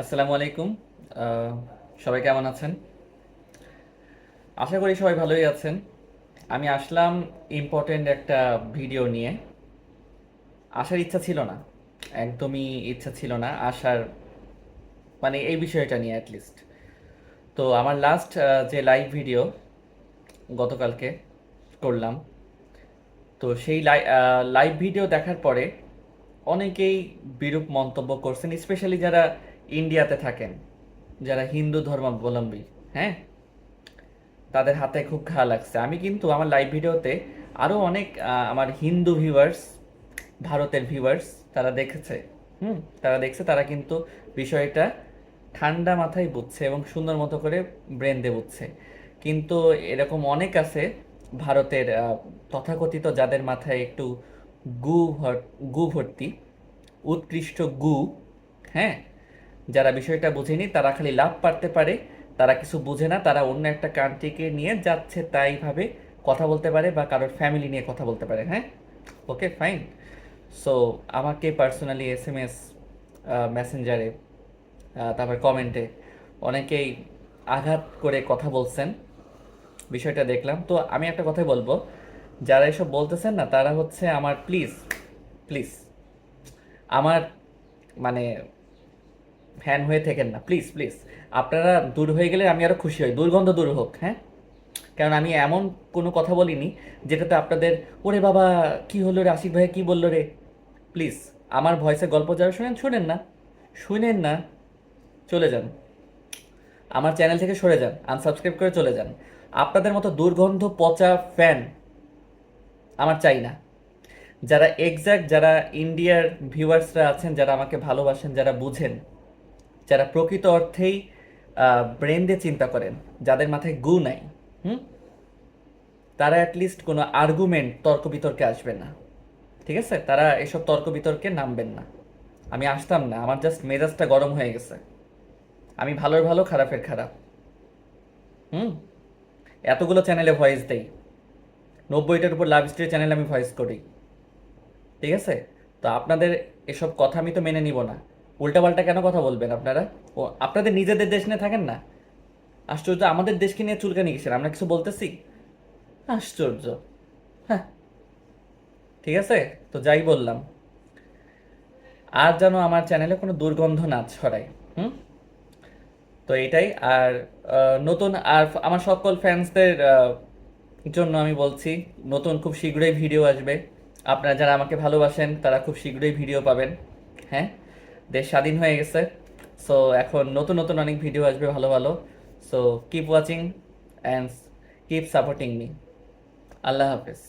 আসসালামু আলাইকুম। সবাই কেমন আছেন? আশা করি সবাই ভালোই আছেন। আমি আসলাম ইম্পর্টেন্ট একটা ভিডিও নিয়ে। আসার ইচ্ছা ছিল না। একদমই ইচ্ছা ছিল না আসার মানে এই বিষয়টা নিয়ে অ্যাটলিস্ট তো আমার লাস্ট যে লাইভ ভিডিও গতকালকে করলাম, তো সেই লাইভ ভিডিও দেখার পরে অনেকেই বিরূপ মন্তব্য করছেন স্পেশালি যারা ইন্ডিয়াতে থাকেন, যারা হিন্দু ধর্মাবলম্বী হ্যাঁ? তাদের হাতে খুব ঘা লাগছে। আমি কিন্তু আমার লাইভ ভিডিওতে আরও অনেক আমার হিন্দু ভিউয়ার্স ভারতের ভিউয়ার্স তারা দেখেছে, হুম? তারা দেখছে, তারা কিন্তু বিষয়টা ঠান্ডা মাথায় বুঝছে এবং সুন্দর মতো করে ব্রেন দিয়ে বুঝছে। কিন্তু এরকম অনেক আছে ভারতের তথাকথিত যাদের মাথায় একটু গু গু ভর্তি, উৎকৃষ্ট গু হ্যাঁ? যারা বিষয়টা বুঝেনি, তারা খালি লাভ পারতে পারে, তারা কিছু বুঝে না, তারা অন্য একটা কান্ট্রিকে নিয়ে যাচ্ছে তাই ভাবে কথা বলতে পারে বা কারোর ফ্যামিলি নিয়ে কথা বলতে পারে হ্যাঁ? ওকে ফাইন সো আমাকে পার্সোনালি এস এম এস মেসেঞ্জারে তারপর কমেন্টে অনেকেই আঘাত করে কথা বলছেন। বিষয়টা দেখলাম। তো আমি একটা কথাই বলব, যারা এসব বলতেছেন না, তারা হচ্ছে আমার প্লিজ প্লিজ আমার মানে ফ্যান হয়ে থেকেন না। Please please. আপনারা দূর হয়ে গেলে আমি আরও খুশি হই। দুর্গন্ধ দূর হোক হ্যাঁ? কারণ আমি এমন কোনো কথা বলিনি যেটাতে আপনাদের, ওরে বাবা, কি হলো রে আশিক ভাই কি বলল রে? প্লিজ, আমার ভয়েসে গল্প যারা শুনেন, শোনেন না। শুনেন না, চলে যান। আমার চ্যানেল থেকে সরে যান আনসাবস্ক্রাইব করে চলে যান। আপনাদের মতো দুর্গন্ধ পচা ফ্যান আমার চাই না। যারা এক্স্যাক্ট যারা ইন্ডিয়ার ভিউয়ার্সরা আছেন, যারা আমাকে ভালোবাসেন, যারা বুঝেন যারা প্রকৃত অর্থেই ব্রেন দিয়ে চিন্তা করেন, যাদের মাথায় গু নাই, হুম? তারা অ্যাটলিস্ট কোনো আর্গুমেন্ট তর্ক বিতর্কে আসবে না। ঠিক আছে? তারা এসব তর্ক বিতর্কে নামবেন না। আমি আসতাম না, আমার জাস্ট মেজাজটা গরম হয়ে গেছে। আমি ভালোর ভালো, খারাপের খারাপ। হুম? এতগুলো চ্যানেলে ভয়েস দেই। নব্বইটার উপর লাভ স্টোরি চ্যানেলে আমি ভয়েস করি। ঠিক আছে? তো আপনাদের এসব কথা আমি তো মেনে নিব না। উল্টাপাল্টা কেন কথা বলবেন আপনারা? ও, আপনাদের নিজেদের দেশ নিয়ে থাকেন না? আশ্চর্য, আমাদের দেশকে নিয়ে চুলকানি কিসের? আমরা কিছু বলতেছি? আশ্চর্য। হ্যাঁ। ঠিক আছে? তো যাই বললাম। আর যেন আমার চ্যানেলে কোনো দুর্গন্ধ না ছড়ায়, হুম? তো এটাই। আর নতুন আর আমার সকল ফ্যান্সদের জন্য আমি বলছি, নতুন খুব শীঘ্রই ভিডিও আসবে। আপনারা যারা আমাকে ভালোবাসেন, তারা খুব শীঘ্রই ভিডিও পাবেন। হ্যাঁ? দেশ স্বাধীন হয়ে গেছে। সো এখন নতুন নতুন অনেক ভিডিও আসবে ভালো ভালো। So keep watching and keep supporting me আল্লাহ হাফেজ।